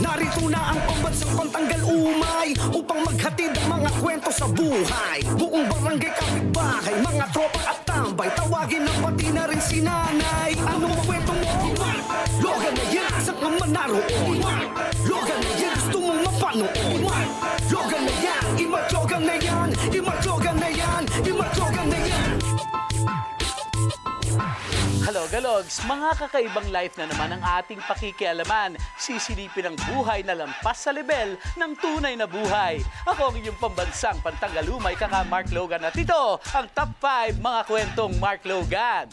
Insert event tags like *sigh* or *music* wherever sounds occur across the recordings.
Narito na ang pambansang pantanggal umay Upang maghatid ang mga kwento sa buhay Buong barangay kapitbahay Mga tropa at tambay Tawagin na pati na rin si nanay Anong kwento mo? Logan na yan, saan ka man naroon? Logan na yan, gusto mong mapanood? Logan na yan, imatlogan Galogs! Mga kakaibang life na naman ang ating pakikialaman. Sisilipin ang buhay na lampas sa level ng tunay na buhay. Ako ang inyong pambansang pantanggalumay kaka Mark Logan at ito ang Top 5 mga kwentong Mark Logan.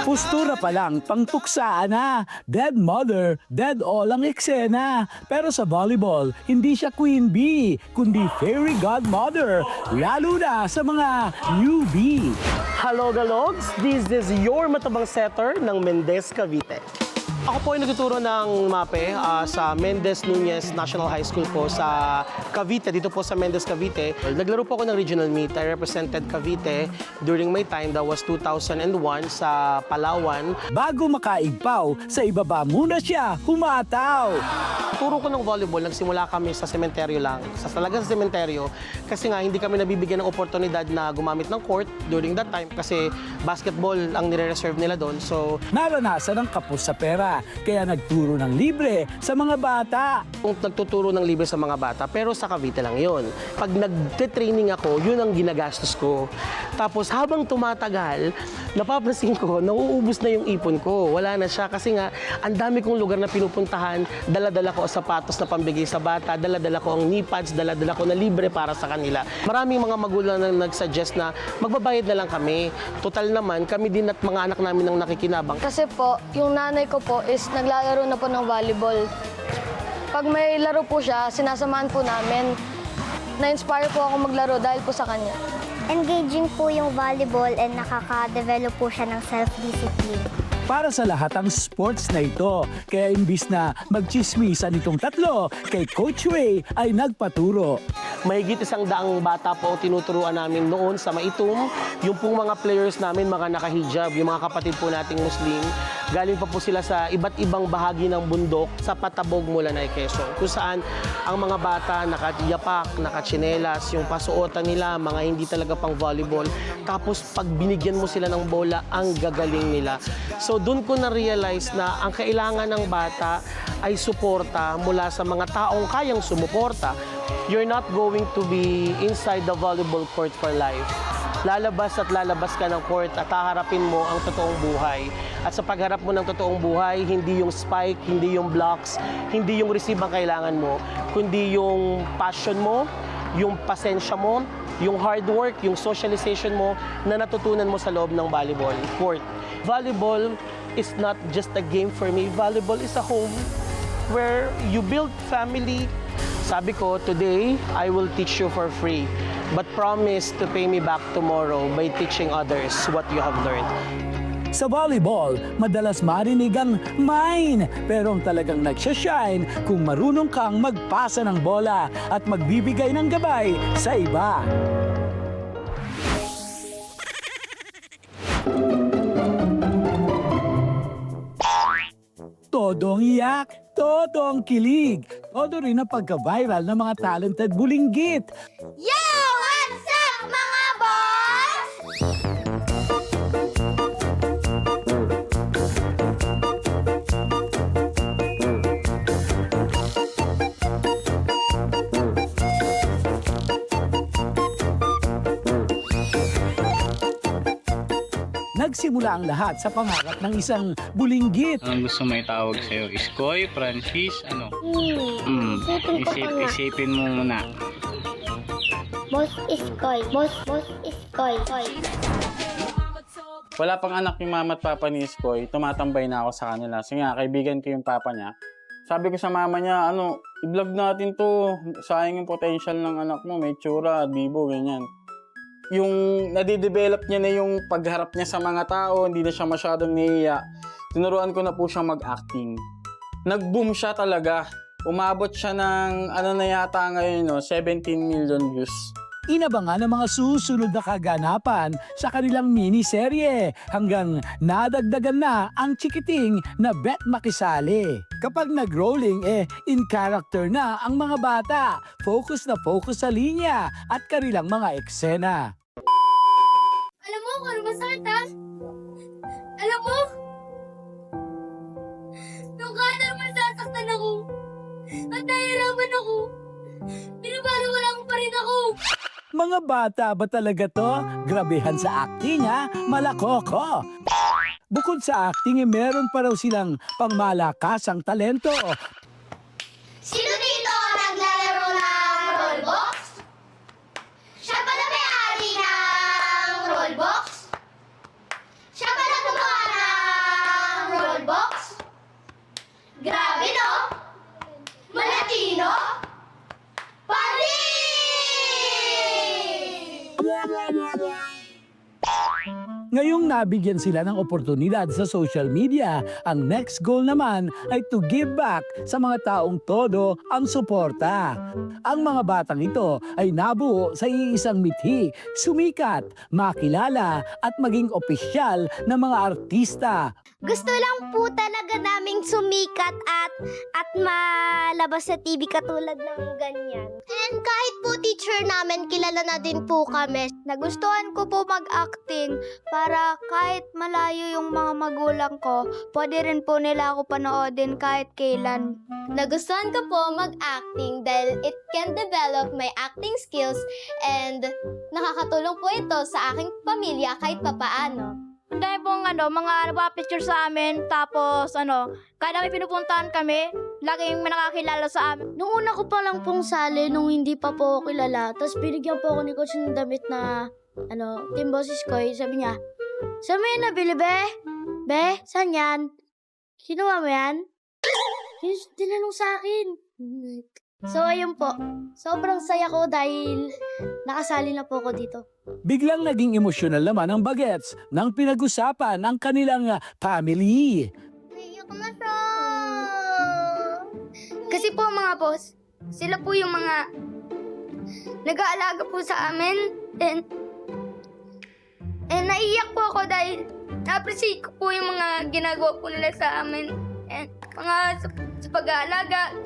Pustura pa lang, pangtuksaan na. Dead mother, dead all ang eksena. Pero sa volleyball, hindi siya queen bee, kundi fairy godmother. Lalo na sa mga newbie. Hello, Galogs! This is your matabang setter ng Mendez, Cavite. Ako po ay nagtuturo ng MAPE ah, sa Mendez Nunez National High School po sa Cavite, dito po sa Mendez, Cavite. Naglaro po ako ng regional meet. I represented Cavite during my time, that was 2001 sa Palawan. Bago makaigpaw, sa ibaba muna siya humataw. Turo ko ng volleyball, nagsimula kami sa sementeryo lang. Sa talaga sa sementeryo, kasi nga hindi kami nabibigyan ng oportunidad na gumamit ng court during that time kasi basketball ang nire-reserve nila doon. So, Naranasan ang kapos sa pera, kaya nagturo ng libre sa mga bata. kung nagtuturo ng libre sa mga bata, pero sa Cavite lang yon. Pag nagte-training ako, yun ang ginagastos ko. Tapos habang tumatagal, napapansin ko, nauubos na yung ipon ko. Wala na siya kasi nga, ang dami kong lugar na pinupuntahan, dala-dala ko ang sapatos na pambigay sa bata, dala-dala ko ang knee pads, dala-dala ko na libre para sa kanila. Maraming mga magulang na nagsuggest na magbabayad na lang kami. Total naman, kami din at mga anak namin ang nakikinabang. Kasi po, yung nanay ko po is naglalaro na po ng volleyball. Pag may laro po siya, sinasamahan po namin. Na-inspire po ako maglaro dahil po sa kanya. Engaging po yung volleyball and nakaka-develop po siya ng self-discipline. Para sa lahat ang sports na ito, kaya imbis na magchismisan itong tatlo, kay Coach Ray ay nagpaturo. Mahigit isang daang bata po ang tinuturuan namin noon sa Maitum. Yung pong mga players namin, mga nakahijab, yung mga kapatid po nating Muslim, galing pa po sila sa iba't ibang bahagi ng bundok sa Patabog mula na Quezon. Kung saan ang mga bata nakayapak, nakachinelas, yung pasuotan nila, mga hindi talaga pang volleyball. Tapos pag binigyan mo sila ng bola, ang gagaling nila. So doon ko na-realize na ang kailangan ng bata ay suporta mula sa mga taong kayang sumuporta. You're not going to be inside the volleyball court for life. Lalabas at lalabas ka ng court at haharapin mo ang totoong buhay. At sa pagharap mo ng totoong buhay, hindi yung spike, hindi yung blocks, hindi yung receive ang kailangan mo, kundi yung passion mo, yung pasensya mo, yung hard work, yung socialization mo na natutunan mo sa loob ng volleyball court. Volleyball is not just a game for me. Volleyball is a home where you build family. Sabi ko, today, I will teach you for free. But promise to pay me back tomorrow by teaching others what you have learned. Sa volleyball, madalas marinig ang mine, pero ang talagang nagsashine kung marunong kang magpasa ng bola at magbibigay ng gabay sa iba. Todong iyak, todong kilig, todo rin ang pagka-viral ng mga talented bulinggit. Yo! Nagsimula ang lahat sa pangarap ng isang bulinggit. Anong gusto mo itawag sa'yo? Iskoy, Francis, ano? Hmm. Mm, isip, isipin mo muna. Boss Iskoy. Boss, Boss Iskoy. Wala pang anak yung mama at papa ni Iskoy, tumatambay na ako sa kanila. Kasi nga, kaibigan ko yung papa niya. Sabi ko sa mama niya, ano, i-vlog natin to. Sayang yung potential ng anak mo, may tsura, bibo, ganyan. Yung nadidevelop niya na yung pagharap niya sa mga tao, hindi na siya masyadong nahiya. Tinuruan ko na po siya mag-acting. Nag-boom siya talaga. Umabot siya ng, ano na yata ngayon, no, 17 million views. inabangan ang mga susunod na kaganapan sa kanilang miniserye hanggang nadagdagan na ang chikiting na Bet Makisali. Kapag nag-rolling eh, in character na ang mga bata, focus na focus sa linya at kanilang mga eksena. Alam mo kung ano masakit ha? Alam mo? Nung kada naman sasaktan ako. At nahihirapan ako. Pinapaliwala mo pa rin ako. Mga bata ba talaga to? Grabehan sa acting ha, malakoko. Bukod sa acting, eh, meron pa raw silang pangmalakasang talento. Ngayong nabigyan sila ng oportunidad sa social media, ang next goal naman ay to give back sa mga taong todo ang suporta. Ang mga batang ito ay nabuo sa iisang mithi, sumikat, makilala at maging opisyal na mga artista. Gusto lang po talaga naming sumikat at at malabas sa TV katulad ng ganyan. And kahit po teacher namin, kilala na din po kami. Nagustuhan ko po mag-acting para kahit malayo yung mga magulang ko, pwede rin po nila ako panoodin kahit kailan. Nagustuhan ko po mag-acting dahil it can develop my acting skills and nakakatulong po ito sa aking pamilya kahit papaano. Ang dami pong ano, mga nagpa-picture sa amin. Tapos ano, kada may pinupuntahan kami, laging may nakakilala sa amin. Nung una ko pa lang pong sali, nung hindi pa po ako kilala, tapos binigyan po ako ni Coach ng damit na, ano, Team Bosses ko, sabi niya, saan mo yan nabili, be? Be, saan yan? Kinuha mo yan? Tinanong sa akin. So, ayun po. Sobrang saya ko dahil nakasali na po ako dito. Biglang naging emosyonal naman ang bagets nang pinag-usapan ang kanilang ah, family. Iyak na siya. Kasi po mga boss, sila po yung mga nag-aalaga po sa amin. And, and naiyak po ako dahil na-appreciate ko po yung mga ginagawa po nila sa amin. And mga sa, sa pag-aalaga,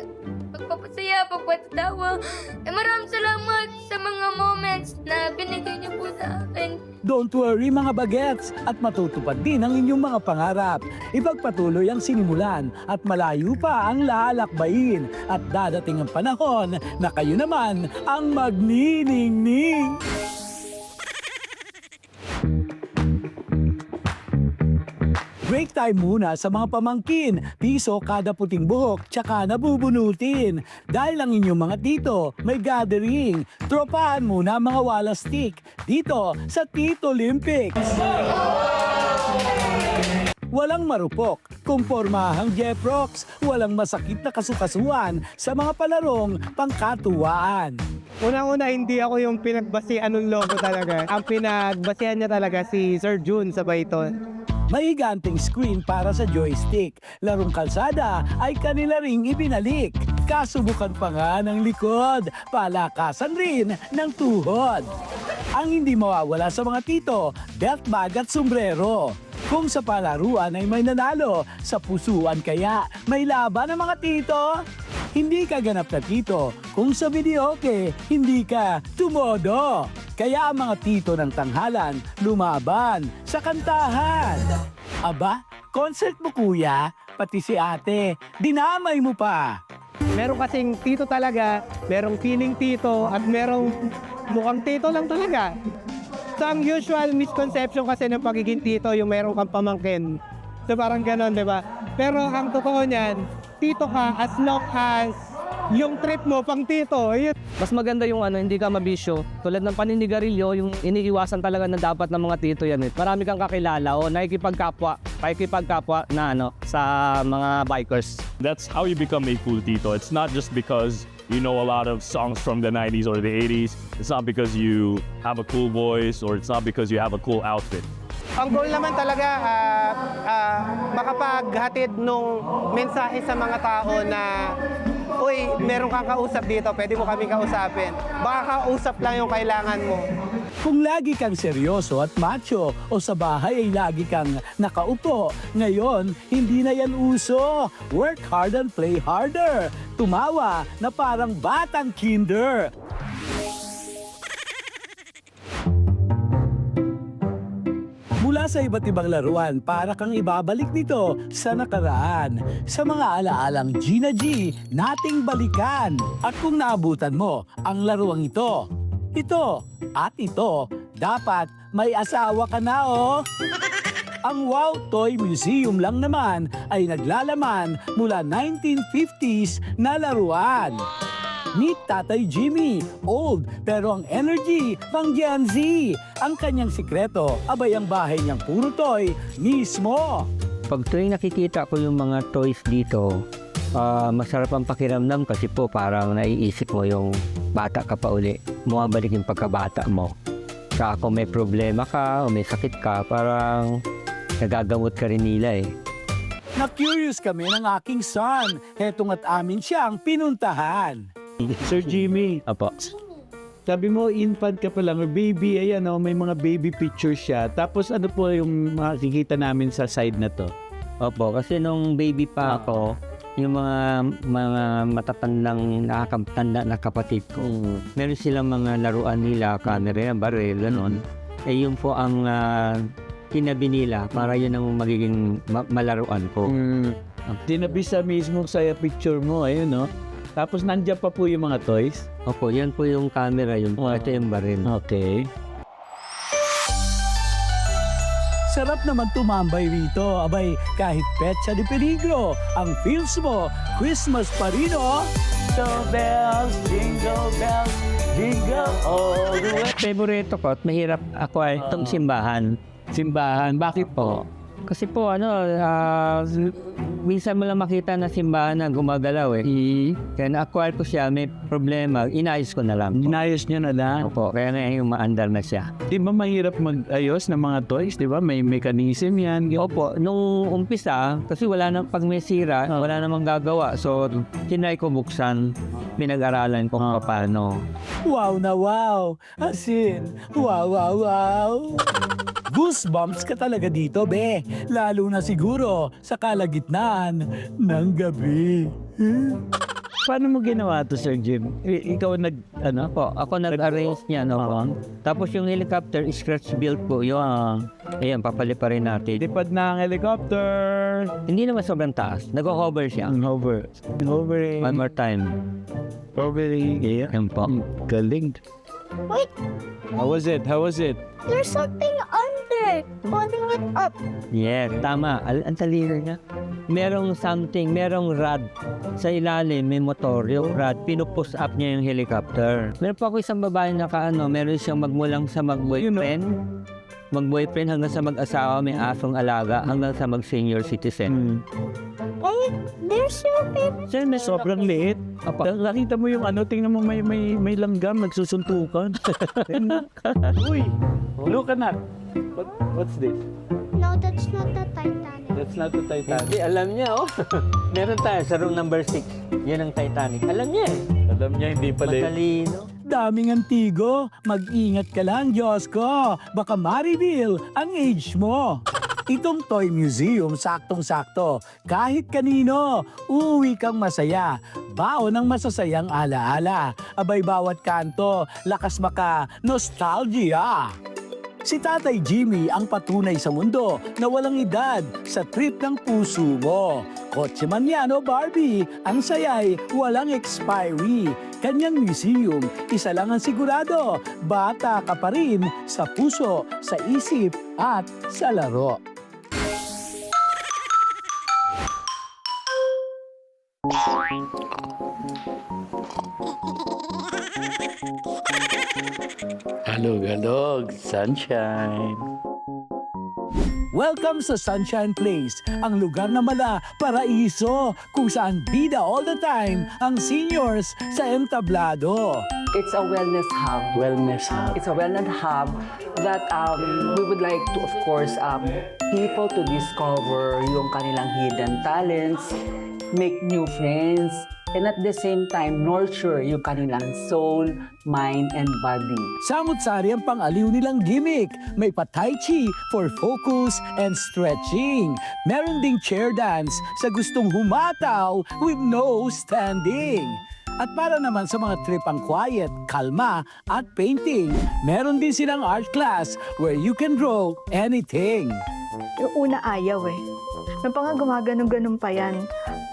pagpapasaya, pagpatatawa. Eh maraming salamat sa mga moments na binigay niyo po sa akin. Don't worry mga bagets at matutupad din ang inyong mga pangarap. Ipagpatuloy ang sinimulan at malayo pa ang lalakbayin at dadating ang panahon na kayo naman ang magniningning. Break time muna sa mga pamangkin, piso kada puting buhok, tsaka nabubunutin. Dahil ang inyong mga tito, may gathering. Tropahan muna mga wala stick dito sa Tito Olympics. Walang marupok, kumpormahang Jeprox, walang masakit na kasukasuan sa mga palarong pangkatuwaan. Unang-una, hindi ako yung pinagbasihan ng logo talaga. Ang pinagbasihan niya talaga si Sir June sa Bayton. May higanting screen para sa joystick. Larong kalsada ay kanila ring ibinalik. Kasubukan pa nga ng likod, palakasan rin ng tuhod. Ang hindi mawawala sa mga tito, belt bag at sombrero. Kung sa palaruan ay may nanalo, sa pusuan kaya may laban ng mga tito? Hindi ka ganap na tito kung sa videoke, hindi ka tumodo. Kaya ang mga tito ng tanghalan lumaban sa kantahan. Aba, concert mo kuya, pati si ate, dinamay mo pa. Meron kasing tito talaga, merong feeling tito, at merong mukhang tito lang talaga. So, ang usual misconception kasi ng pagiging tito, yung meron kang pamangkin. So, parang ganon, di ba? Pero ang totoo niyan, tito ka as long as yung trip mo pang tito. Yun. Mas maganda yung ano, hindi ka mabisyo. Tulad ng paninigarilyo, yung iniiwasan talaga na dapat ng mga tito yan. Eh. Marami kang kakilala o nakikipagkapwa, pakikipagkapwa na ano, sa mga bikers. That's how you become a cool tito. It's not just because you know a lot of songs from the 90s or the 80s. It's not because you have a cool voice or it's not because you have a cool outfit. Ang goal naman talaga, ah, makapag makapaghatid nung mensahe sa mga tao na Uy, meron kang kausap dito, pwede mo kami kausapin. Baka kausap lang yung kailangan mo. Kung lagi kang seryoso at macho o sa bahay ay lagi kang nakaupo, ngayon hindi na yan uso. Work hard and play harder. Tumawa na parang batang kinder. Sa iba't ibang laruan, para kang ibabalik nito sa nakaraan. Sa mga alaalang Gina G, nating balikan. At kung naabutan mo ang laruang ito, ito at ito, dapat may asawa ka na oh! *laughs* Ang Wow Toy Museum lang naman ay naglalaman mula 1950s na laruan. Meet Tatay Jimmy, old pero ang energy pang Gen Z. Ang kanyang sikreto, abay ang bahay niyang puro toy mismo. Pag tuwing nakikita ko yung mga toys dito, ah, masarap ang pakiramdam kasi po parang naiisip mo yung bata ka pa uli. Bumabalik yung pagkabata mo. Saka kung may problema ka o may sakit ka, parang nagagamot ka rin nila eh. Na-curious kami ng aking son. Hetong at amin siyang pinuntahan. Sir Jimmy, Apo. sabi mo infant ka pa lang or baby, ayan oh, may mga baby pictures siya. Tapos ano po yung makikita namin sa side na to? Opo, kasi nung baby pa ako, yung mga mga matatandang nakakatanda na kapatid ko, meron silang mga laruan nila, camera, baril, ganon. Eh yun po ang ah, tinabi nila para yun ang magiging ma- malaruan ko. Tinabi sa mismo sa picture mo, ayun no. Tapos nandiyan pa po yung mga toys. Opo, yan po yung camera, yun po. Ito yung baril. Okay. Sarap naman tumambay rito. Abay, kahit petsa de peligro, ang feels mo, Christmas pa rin oh. Jingle bells, jingle bells, jingle all the way. Favorito ko at mahirap ako ay itong simbahan. Simbahan, bakit po? Kasi po ano, ah, minsan mo lang makita na simbahan na gumagalaw eh. Kaya na-acquire ko siya, may problema, inayos ko na lang. po. Inayos nyo na lang. Opo, kaya na yung maandar na siya. Di ba mahirap mag-ayos ng mga toys? Di ba? May mechanism yan. Opo, nung umpisa, kasi wala na, pag may sira, wala namang gagawa. So, tinry ko buksan, pinag-aralan ko kung paano. Wow na wow! As in, wow, wow, wow! Goosebumps ka talaga dito, be. Lalo na siguro sa kalagitnaan ng gabi. Paano mo ginawa to, Sir Jim? I- ikaw nag, ano? Po, ako nag-arrange niya, no? po. Tapos yung helicopter, scratch built po yun. Ayan, papaliparin natin. Lipad na ang helicopter. Hindi naman sobrang taas. Nag-hover siya. Ang hover. Hovering. One more time. Hovering. Yeah. Yan po. Galing. Wait, How was it? How was it? there's something Pulling it up. Yes, tama. Al ang talino niya. Merong something, merong rod sa ilalim, may motor. Yung rod, pinupush up niya yung helicopter. Meron pa ako isang babae na kaano, meron siyang magmulang sa mag-boyfriend. Mag-boyfriend hanggang sa mag-asawa, may asong alaga, hanggang sa mag-senior citizen. Wait, there's your favorite. Sir, may Sobrang liit. Apa. Nakita mo yung ano, tingnan mo may may may langgam nagsusuntukan. *laughs* Uy, look at that. What, what's this? No, that's not the Titanic. That's not the Titanic. Hindi, alam niya, oh. *laughs* Meron tayo sa room number 6. Yan ang Titanic. Alam niya eh. Alam niya, hindi pala yun. Matalino. Daming antigo. Mag-ingat ka lang, Diyos ko. Baka ma-reveal ang age mo. Itong Toy Museum, saktong-sakto. Kahit kanino, uuwi kang masaya. Bao ng masasayang alaala. Abay bawat kanto, lakas maka, nostalgia. Si Tatay Jimmy ang patunay sa mundo na walang edad sa trip ng puso mo. Kotse man yan o Barbie, ang sayay walang expiry. Kanyang museum, isa lang ang sigurado, bata ka pa rin sa puso, sa isip at sa laro. Halog, halog, sunshine. Welcome sa Sunshine Place, ang lugar na mala paraiso kung saan bida all the time ang seniors sa entablado. It's a wellness hub. Wellness hub. It's a wellness hub that um, we would like to, of course, um, people to discover yung kanilang hidden talents, make new friends, and at the same time, nurture yung kanilang soul, mind, and body. Samot-sari ang pang-aliw nilang gimmick. May pa-tai chi for focus and stretching. Meron ding chair dance sa gustong humataw with no standing. At para naman sa mga tripang quiet, kalma at painting, meron din silang art class where you can draw anything. Yung una ayaw eh. Nung pa nga gumaganong-ganon pa yan.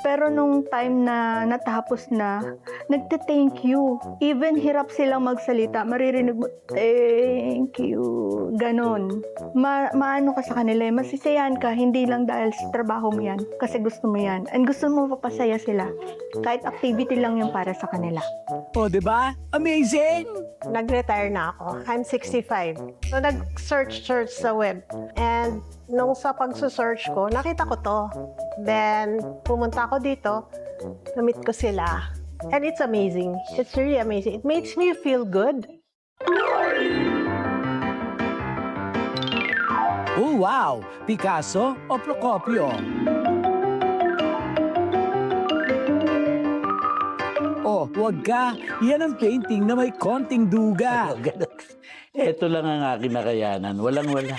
Pero nung time na natapos na, nagte-thank you. Even hirap silang magsalita, maririnig mo, thank you. Ganon. Ma maano ka sa kanila, eh, masisayan ka, hindi lang dahil sa trabaho mo yan, kasi gusto mo yan. And gusto mo mapasaya sila. Kahit activity lang yung para sa kanila. O, di ba? Amazing! Nag-retire na ako. I'm 65. So, nag-search-search sa web. And nung sa pag-search ko, nakita ko to. Then, pumunta ako dito. Na-meet ko sila. And it's amazing. It's really amazing. It makes me feel good. Oh, wow! Picasso o Procopio? Oh, wag ka. Yan ang painting na may konting duga. *laughs* Ito lang ang aking nakayanan. Walang-wala.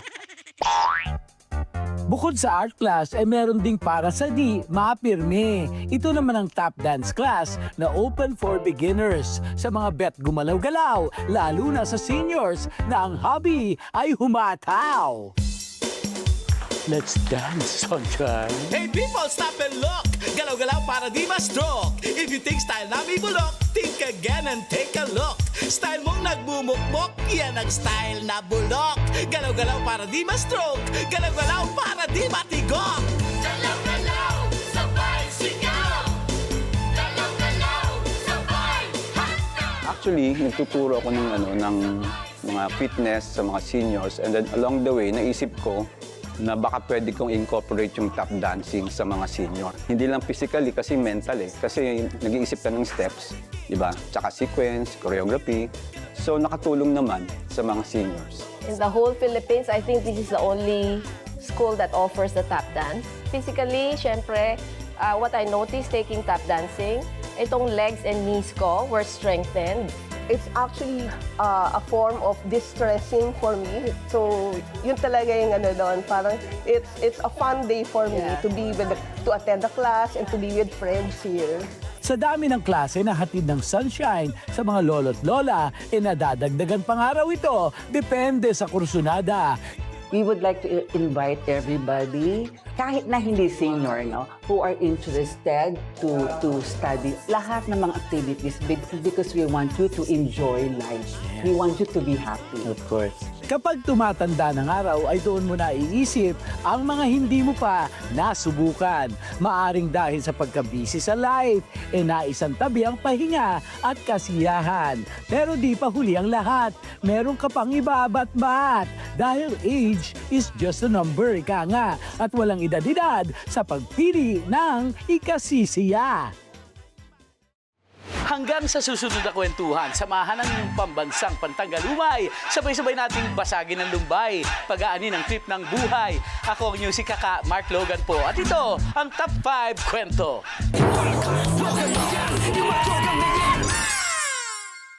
Bukod sa art class, ay meron ding para sa di mapirme. Ito naman ang tap dance class na open for beginners sa mga bet gumalaw-galaw, lalo na sa seniors na ang hobby ay humataw. Let's dance, sunshine. Hey people, stop and look! Galaw-galaw para di ma-stroke. If you think style namin bulok, think again and take a look. Style mong nagbumukmok, yan ang style na bulok. Galaw-galaw para di ma-stroke. Galaw-galaw para di matigok. Galaw-galaw, sabay sigaw. Galaw-galaw, sabay Actually, nagtuturo ako ng ano ng mga fitness sa mga seniors and then along the way naisip ko na baka pwede kong incorporate yung tap dancing sa mga senior. Hindi lang physically kasi mental eh. Kasi nag-iisip ka ng steps, di ba? Tsaka sequence, choreography. So nakatulong naman sa mga seniors. In the whole Philippines, I think this is the only school that offers the tap dance. Physically, syempre, uh, what I noticed taking tap dancing, itong legs and knees ko were strengthened. It's actually uh, a form of distressing for me. So, yun talaga yung ano doon. Parang it's it's a fun day for me Yeah. to be with the, to attend the class and to be with friends here. Sa dami ng klase na hatid ng sunshine sa mga lolo't lola, e nadadagdagan pang araw ito, depende sa kursunada. We would like to invite everybody, kahit na hindi senior, no, who are interested to to study lahat ng mga activities be- because we want you to enjoy life. We want you to be happy. Of course. Kapag tumatanda ng araw ay doon mo na iisip ang mga hindi mo pa nasubukan. Maaring dahil sa pagkabisi sa life, e naisang tabi ang pahinga at kasiyahan. Pero di pa huli ang lahat. Meron ka pang ibabat-bat. Dahil age is just a number, ika nga. At walang edad-edad sa pagpili ng ikasisiya. Hanggang sa susunod na kwentuhan, samahan ng inyong pambansang pantanggalumay. Sabay-sabay nating basagin ng lumbay, pag-aani ng trip ng buhay. Ako ang inyong si Kaka Mark Logan po. At ito, ang Top 5 Kwento.